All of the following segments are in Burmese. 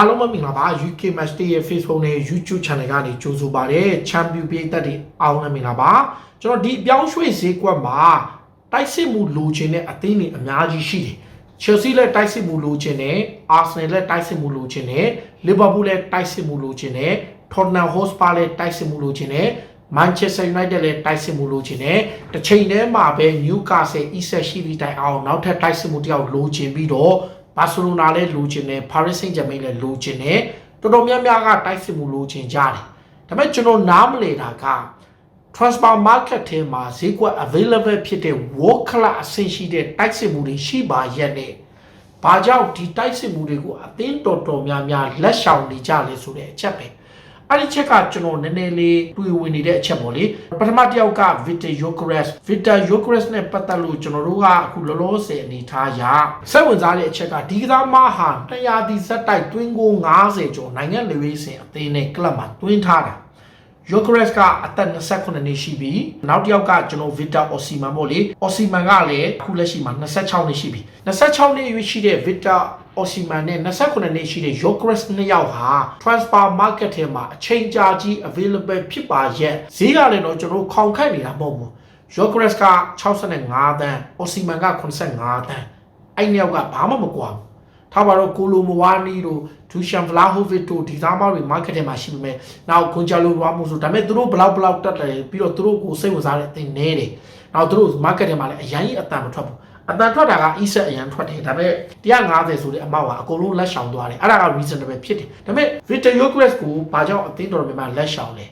အားလုံးပဲမင်္ဂလာပါ UK Match Day ရဲ့ Facebook နဲ့ YouTube Channel ကနေကြိုဆိုပါရစေ။ Champion ပြည်သက်တွေအားလုံးလည်းမင်္ဂလာပါ။ကျွန်တော်ဒီအပြောင်းရွှေ့ဈေးကွက်မှာတိုက်စစ်မှုလိုချင်တဲ့အသင်းတွေအများကြီးရှိတယ်။ Chelsea လည်းတိုက်စစ်မှုလိုချင်တယ်။ Arsenal လည်းတိုက်စစ်မှုလိုချင်တယ်။ Liverpool လည်းတိုက်စစ်မှုလိုချင်တယ်။ Tottenham Hotspur လည်းတိုက်စစ်မှုလိုချင်တယ်။ Manchester United လည်းတိုက်စစ်မှုလိုချင်တယ်။တစ်ချိန်တည်းမှာပဲ Newcastle အီဆက်ရှိသည့်တိုင်အောင်နောက်ထပ်တိုက်စစ်မှုတစ်ယောက်လိုချင်ပြီးတော့ ဘာစီလိုနာလည်းလိုချင်တယ်။ Paris Saint-Germain လည်းလိုချင်တယ်။တော်တော်များများကတိုက်စစ်မှုလိုချင်ကြတယ်။ဒါပေမဲ့ကျွန်တော်နားမလည်တာက transfer market ထဲမှာဈေးကွက် available ဖြစ်တဲ့ world class အဆင့်ရှိတဲ့တိုက်စစ်မှုတွေရှိပါရဲ့နဲ့ဘာကြောင့်ဒီတိုက်စစ်မှုတွေကိုအသင်းတော်တော်များများလက်ရှောင်နေကြလဲဆိုတဲ့အချက်ပဲ အဲ့ဒီချက်ကကျွန်တော်နည်းနည်းလေးတွေ့ဝင်နေတဲ့အချက်ပေါ့လေပထမတစ်ယောက်က Victor Gyökeres Victor Gyökeres နဲ့ပတ်သက်လို့ကျွန်တော်တို့ကအခုလောလောဆယ်အနေထားရစိတ်ဝင်စားတဲ့အချက်ကဒီကစားမဟာ100ဒီဇက်တိုက်တွင်းကို90ကျော်နိုင်ငံလေဝေးစင်အသင်းနဲ့ကလပ်မှာတွင်းထားတာယိုကရက်စ်ကအသက်28နှစ်ရှိပြီနောက်တစ်ယောက်ကကျွန်တော်ဗစ်တာအော်စီမန်ပေါ့လေအော်စီမန်ကလည်းအခုလက်ရှိမှာ26နှစ်ရှိပြီ26နှစ်အရွယ်ရှိတဲ့ဗစ်တာ အော်စီမန်နဲ့28နှစ်ရှိတဲ့ယိုကရက်စ်နှစ်ယောက်ဟာ transfer market ထဲမှာအချိန်ကြာကြီး available ဖြစ်ပါရဲ့ဈေးကလည်းတော့ကျွန်တော်ခေါင်ခန့်နေတာမဟုတ်ဘူးယိုကရက်စ်က65တန်းအော်စီမန်က85တန်းအဲ့နှစ်ယောက်ကဘာမှမကွာဘူးထားပါတော့ကိုလိုမဝါနီတို့ဒူရှန်ဗလာဟိုဗစ်တို့ဒီသားမောက်တွေ market ထဲမှာရှိပေမဲ့နောက်ကွန်ဂျာလိုရာမိုဆိုဒါပေမဲ့သူတို့ဘလောက်ဘလောက်တက်တယ်ပြီးတော့သူတို့ကိုစိတ်ဝင်စားတဲ့အသင်းနေတယ်နောက်သူတို့ market ထဲမှာလည်းအရင်ကြီးအတန်မထွက်ဘူး အတန်ထွက်တာက e-set အရင်ထွက်တယ်ဒါပေမဲ့150ဆိုတဲ့အမောက်ကအကုန်လုံးလက်ရှောင်သွားတယ်အဲ့ဒါက reasonable ဖြစ်တယ်ဒါပေမဲ့ Victor Yokres ကိုဘာကြောင့်အသင်းတော်များများလက်ရှောင်လဲ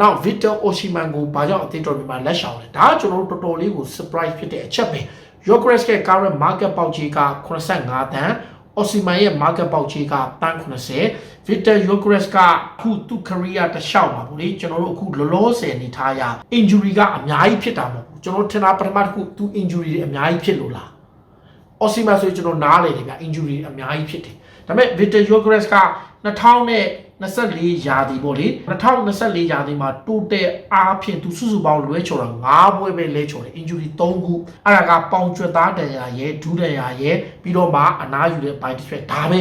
နောက် Victor Osimhen ကိုဘာကြောင့်အသင်းတော်များများလက်ရှောင်လဲဒါကကျွန်တော်တို့တော်တော်လေးကို surprise ဖြစ်တဲ့အချက်ပဲ Yokres ရဲ့ current market ပေါက်ကြီးက85တန်း အော်စီမန်ရဲ့ market ပေါက်ကြီးကတန်း80 Victor Yokres ကခုသူ career တစ်လျှောက်မှာပေါ့လေကျွန်တော်တို့အခုလောလောဆယ်နေထားရ injury ကအများကြီးဖြစ်တာမဟုတ်ဘူးကျွန်တော်ထင်တာပထမတစ်ခုသူ injury တွေအများကြီးဖြစ်လို့လားအော်စီမန်ဆိုရင်ကျွန်တော်နားလေတယ်ဗျ injury အများကြီးဖြစ်တယ်ဒါပေမဲ့ Victor Yokres က 2024ရာသီပေါ့လေ2024ရာသီမှာ total အားဖြင့်သူစုစုပေါင်းလွဲချော်တာ9ပွဲပဲလဲချော်တယ် injury 3ခုအဲ့ဒါကပေါင်ကျွတ်သားတန်ရာရဲ့ဒူးတန်ရာရဲ့ပြီးတော့မှအနားယူတဲ့ body defect ဒါပဲ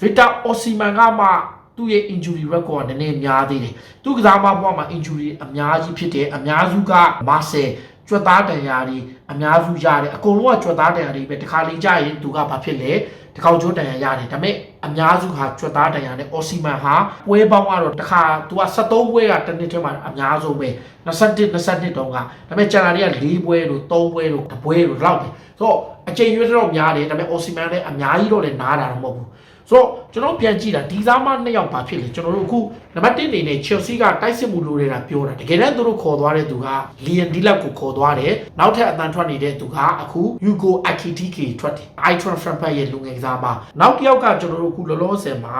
Victor Osimhen ကမှသူ့ရဲ့ injury record ကနည်းနည်းများသေးတယ်သူကစားမဘွားမှာ injury အများကြီးဖြစ်တယ်အများစုက muscle ကျွတ်သားတန်ရာတွေအများစုရတယ်အကုန်လုံးကကျွတ်သားတန်ရာတွေပဲတခါလေကြာရင်သူကဘာဖြစ်လဲတခေါက်ကျွတ်တန်ရာရတယ်ဒါပေမဲ့အများစုဟာကျွတ်သားတန်ရာနဲ့ Osimhen ဟာပွဲပေါင်းကတော့တခါသူက73ပွဲကတစ်နှစ်ထဲမှာအများဆုံးပဲ21 22တုန်းကဒါပေမဲ့ကျန်တာတွေက4ပွဲလို့3ပွဲလို့1ပွဲလို့လောက်တယ်ဆိုတော့အချိန်ရွေးတော့များတယ်ဒါပေမဲ့ Osimhen လည်းအများကြီးတော့လည်းနားတာတော့မဟုတ်ဘူး ဆိုတော့ကျွန်တော်ပြန်ကြည့်တာဒီစားမနှစ်ယောက်ပါဖြစ်လေကျွန်တော်တို့အခုနံပါတ်1အနေနဲ့ Chelsea ကတိုက်စစ်မှုလိုနေတာပြောတာတကယ်တမ်းသူတို့ခေါ်သွားတဲ့သူက Liam Delap ကိုခေါ်သွားတယ်နောက်ထပ်အတန်ထွက်နေတဲ့သူကအခု Hugo Ekitike ထွက်တယ် Itron Frankfurt ရဲ့လူငယ်ကစားမနောက်တစ်ယောက်ကကျွန်တော်တို့အခုလောလောဆယ်မှာ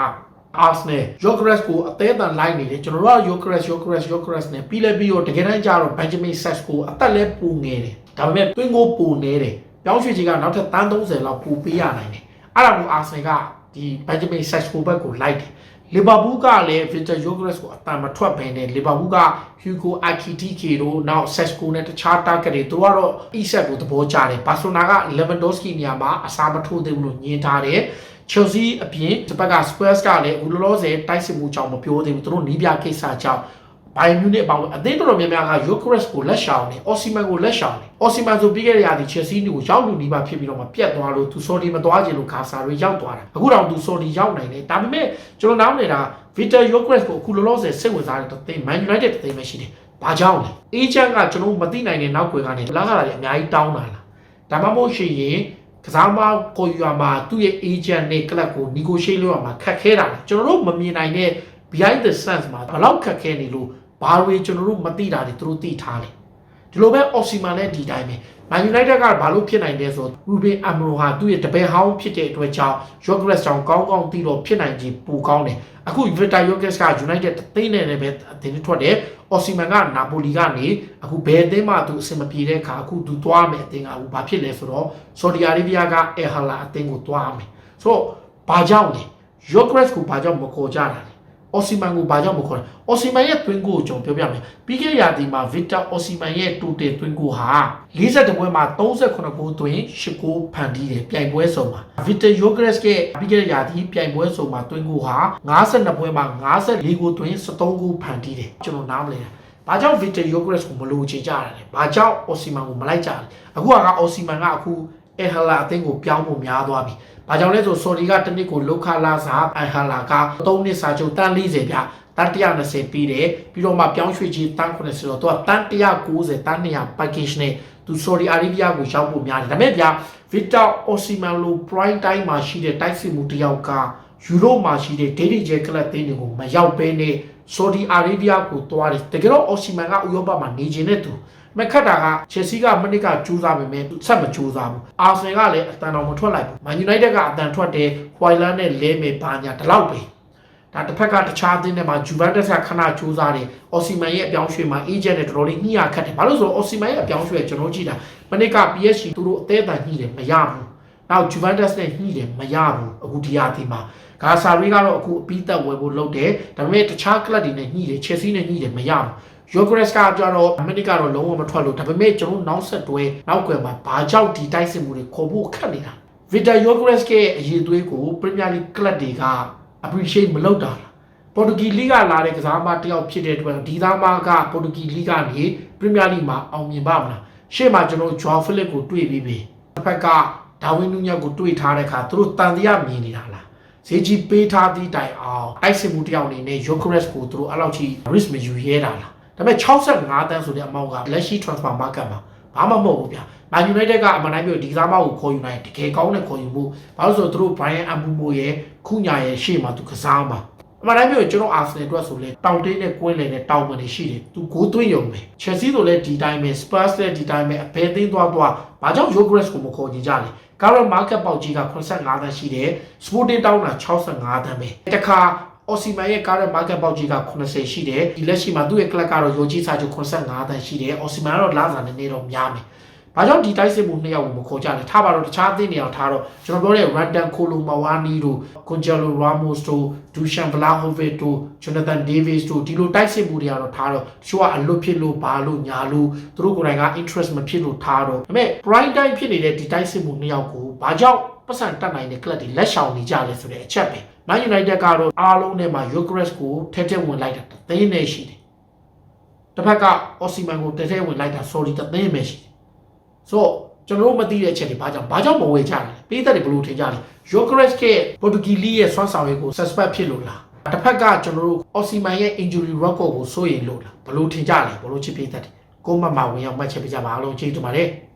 Arsenal Gyökeres ကိုအသေးအတန်လိုက်နေတယ်ကျွန်တော်တို့က Gyökeres Gyökeres Gyökeres နဲ့ပြီးလဲပြီးတော့တကယ်တမ်းကျတော့ Benjamin Sesko အသက်လဲပူငယ်တယ်ဒါပေမဲ့တွင်းကိုပူနေတယ်ပြောင်းရွှေ့ကြီးကနောက်ထပ်30လောက်ပူပေးရနိုင်တယ်အဲ့ဒါကို Arsenal က ဒီ Benjamin Sesko ဘက်ကိုလိုက်တယ်လီဗာပူးကလည်း Victor Gyökeres ကိုအတန်မထွက်ဘဲနဲ့လီဗာပူးက Hugo Ekitike တို့နောက် Sesko နဲ့တခြား target တွေသူကတော့ Isak ကိုသဘောကျတယ်ဘာစီလိုနာက Lewandowski နေရာမှာအစားမထိုးသေးဘူးလို့ညင်ထားတယ် Chelsea အပြင်ဒီဘက်က Spurs ကလည်းအခုလောလောဆယ်တိုက်စစ်မှုကြောင့်မပြောသေးဘူးသူတို့နီးပြကိစ္စကြောင့် ဘိုင်မြူနစ်အပေါင်းအသင်းတော်တော်များများက Gyökeres ကိုလက်ရှောင်တယ် Osimhen ကိုလက်ရှောင်တယ် Osimhen ဆိုပြီးခဲ့တဲ့ရာသီ Chelsea ကိုရောက်လူနီးပါဖြစ်ပြီးတော့မှပြတ်သွားလို့သူ Saudi မသွားချင်လို့ဂါဆာတွေရောက်သွားတာအခုတော့သူ Saudi ရောက်နိုင်တယ်ဒါပေမဲ့ကျွန်တော်နားမလည်တာ Victor Gyökeres ကိုအခုလောလောဆယ်စိတ်ဝင်စားတဲ့တဲ့ Man United တဲ့ပဲရှိတယ်ဘာကြောင့်လဲ agent ကကျွန်တော်မသိနိုင်တဲ့နောက်ွယ်ကနေလာခလာတွေအများကြီးတောင်းတာလားဒါမှမဟုတ်ရှင်ရင်ကစားမကိုယူရမှာသူ့ရဲ့ agent နဲ့ club ကို negotiate လုပ်ရမှာခက်ခဲတာလေကျွန်တော်တို့မမြင်နိုင်တဲ့ behind the scenes မှာဘလောက်ခက်ခဲနေလို့ ဘာတွေကျွန်တော်တို့မသိတာတွေသူတို့သိထားတယ်ဒီလိုပဲ Osimhen လည်းဒီတိုင်းပဲ Man United ကဘာလို့ဖြစ်နိုင်လဲဆိုတော့ Ruben Amaro ဟာသူ့ရဲ့တပည့်ဟောင်းဖြစ်တဲ့အတွက်ကြောင့် Gyökeres ကြောင့်ကောင်းကောင်းသိတော့ဖြစ်နိုင်ကြီးပူကောင်းတယ်အခု Victor Gyökeres က United တသိန်းနဲ့လည်းပဲအတင်းထွက်တယ် Osimhen က Napoli ကနေအခုဘယ်အသင်းမှသူအဆင်မပြေတဲ့အခါအခုသူသွားမယ်အသင်းကအခုဘာဖြစ်လဲဆိုတော့ Saudi Arabia က El Hilal အသင်းကိုသွားမယ်ဆိုတော့ဘာကြောင့်လဲ Gyökeres ကိုဘာကြောင့်မခေါ်ကြတာလဲ အော်စီမန်ကိုဘာကြောင့်မခေါ်လဲအော်စီမန်ရဲ့သွင်းကိုကိုကျွန်တော်ပြောပြမယ်ပြီးခဲ့ရာသီမှာဗစ်တာအော်စီမန်ရဲ့တူတယ်သွင်းကိုဟာ42ပွဲမှာ38ဂိုးသွင်း8ဂိုးဖန်တီးတယ်ပြိုင်ပွဲစုံမှာဗစ်တာယိုဂရက်စ်ရဲ့ပြီးခဲ့တဲ့ရာသီပြိုင်ပွဲစုံမှာသွင်းကိုဟာ52ပွဲမှာ54ဂိုးသွင်း73ဂိုးဖန်တီးတယ်ကျွန်တော်နားမလဲတာဘာကြောင့် Victor Yogres ကိုမလိုချင်ကြတာလဲ။ဘာကြောင့် Osimhen ကိုမလိုက်ကြလဲ။အခုက Osimhen ကအခု Ehela အသင်းကိုပြောင်းဖို့များသွားပြီ။ ဘာကြောင့်လဲဆို Sorry ကတစ်နှစ်ကိုလောက်ခလာစာ Ehela က3နှစ်စာချုပ်တန်း40ပြတန်း120ပြီးတယ်ပြီးတော့မှပြောင်းရွှေ့ခြင်းတန်း80တော့သူကတန်း190တန်း200 package နဲ့သူ Saudi Arabia ကိုရောက်ဖို့များတယ်ဒါပေမဲ့ဗျာ Victor Osimhen လို prime time မှာရှိတဲ့တိုက်စစ်မှုတစ်ယောက်ကယူရိုမှာရှိတဲ့ဒေဒီဂျဲကလပ်တင်းတွေကိုမရောက်ဘဲနဲ့ Saudi Arabia ကိုတွားတယ်တကယ်တော့ Osimhen ကဥရောပမှာနေခြင်းနဲ့သူ မခတ်တာက Chelsea ကမနစ်ကကြိုးစားပေမဲ့ဆက်မကြိုးစားဘူး။ Arsenal ကလည်းအတန်တော်မထွက်လိုက်ဘူး။ Man United ကအတန်ထွက်တယ်။ Hoyland နဲ့လဲမယ်ဘာညာဒီလောက်ပဲ။ဒါတစ်ဖက်ကတခြားအသင်းတွေမှာ Juventus ကခဏကြိုးစားတယ်။ Osimhen ရဲ့အပြောင်းရွှေ့မှာ agent နဲ့တော်တော်လေးညှိရခတ်တယ်။ဘာလို့ဆိုတော့ Osimhen ရဲ့အပြောင်းရွှေ့ကျွန်တော်ကြည့်တာမနစ်က PSG သူတို့အသေးအတန်ညှိတယ်မရဘူး။နောက် Juventus နဲ့ညှိတယ်မရဘူး။အခုဒီဟာဒီမှာဂါဆာရီကတော့အခုအပြီးသက်ဝယ်ဖို့လုပ်တယ်။ဒါပေမဲ့တခြားကလပ်တွေနဲ့ညှိတယ် Chelsea နဲ့ညှိတယ်မရဘူး။ Yogres ကကြတော့အမေရိကတော့လုံးဝမထွက်လို့ဒါပေမဲ့ကျွန်တော်နောက်ဆက်တွဲနောက်ကွယ်မှာဘာကြောင့်ဒီတိုက်စစ်မှုတွေခေါ်ဖို့ခက်နေတာ Victor Yogres ရဲ့အရေးသွေးကို Premier League ကလပ်တွေက appreciate မလုပ်တာလားပေါ်တူဂီလိကလာတဲ့ကစားမတစ်ယောက်ဖြစ်တဲ့အတွက်ဒီသားမကပေါ်တူဂီလိကနေ Premier League မှာအောင်မြင်ပါမလားရှေ့မှာကျွန်တော် Joao Felix ကိုတွေ့ပြီးပြီတစ်ဖက်ကဒါဝင်းနူးညက်ကိုတွေ့ထားတဲ့အခါသူတို့တန်တရားမြင်နေတာလားဈေးကြီးပေးထားသည့်တိုင်အောင်တိုက်စစ်မှုတစ်ယောက်အနေနဲ့ Yogres ကိုသူတို့အဲ့လောက်ကြီး risk မယူရဲတာလား ဒါပေမဲ့65တန်းဆိုတဲ့အမောက်ကလက်ရှိ transfer market မှာဘာမှမဟုတ်ဘူးဗျာ။ Man United ကအမှန်တိုင်းပြောဒီကစားမကိုခေါ်ယူနိုင်တကယ်ကောင်းတဲ့ခေါ်ယူမှုဘာလို့ဆိုတော့သူတို့ Brian Ambumo ရဲ့ခုညာရဲ့ရှေ့မှာသူကစားမှာအမှန်တိုင်းပြောကျွန်တော် Arsenal အတွက်ဆိုလဲတောင်တင်းနဲ့ကွင်းလည်နဲ့တောင်ပန်တွေရှိတယ်သူဂိုးသွင်းရုံပဲ Chelsea ဆိုလဲဒီတိုင်းပဲ Spurs လည်းဒီတိုင်းပဲအဘယ်သိမ်းသွားသွားဘာကြောင့် Yogres ကိုမခေါ်ကြကြလဲကာရော market ပေါက်ကြီးက85တန်းရှိတယ် Sporting တောင်းတာ65တန်းပဲတခါ အော်စီမန်ရဲ့ကားရဲ့ market ပေါက်ကြီးက80ရှိတယ်ဒီလက်ရှိမှာသူ့ရဲ့ club ကတော့ယိုကြီးစာချုပ်85တန်းရှိတယ်အော်စီမန်ကတော့လာစာနည်းနည်းတော့များမယ်ဘာကြောင့်ဒီတိုက်စစ်မှုနှစ်ယောက်ကိုမခေါ်ကြလဲထားပါတော့တခြားအသင်းတွေအောင်ထားတော့ကျွန်တော်ပြောတဲ့ Randan Kolomawani တို့ Gonzalo Ramos တို့ Dusan Vlahovic တို့ Jonathan Davis တို့ဒီလိုတိုက်စစ်မှုတွေကတော့ထားတော့တချို့ကအလွတ်ဖြစ်လို့ဘာလို့ညာလို့သူတို့ကိုယ်တိုင်က interest မဖြစ်လို့ထားတော့ဒါပေမဲ့ prime time ဖြစ်နေတဲ့ဒီတိုက်စစ်မှုနှစ်ယောက်ကိုဘာကြောင့် ပတ်စံတက်နိုင်တဲ့ club တွေလက်ရှောင်နေကြလဲဆိုတဲ့အချက်ပဲ Man United ကတော့အားလုံးထဲမှာ Yogres ကိုထဲထဲဝင်လိုက်တာတသိန်းနဲ့ရှိတယ်တစ်ဖက်က Osimhen ကိုထဲထဲဝင်လိုက်တာ sorry တသိန်းပဲရှိတယ်ဆိုတော့ကျွန်တော်တို့မသိတဲ့အချက်တွေဘာကြောင့်ဘာကြောင့်မဝေကြလဲပေးသက်တွေဘယ်လိုထင်ကြလဲ Yogres ကပေါ်တူဂီလီရဲ့ဆွမ်းဆောင်ရည်ကို suspect ဖြစ်လို့လားတစ်ဖက်ကကျွန်တော်တို့ Osimhen ရဲ့ injury record ကိုစိုးရိမ်လို့လားဘယ်လိုထင်ကြလဲဘယ်လိုချစ်ပေးသက်တွေကိုမမဝင်အောင်မှတ်ချက်ပေးကြပါအားလုံးကျေးဇူးပါတယ်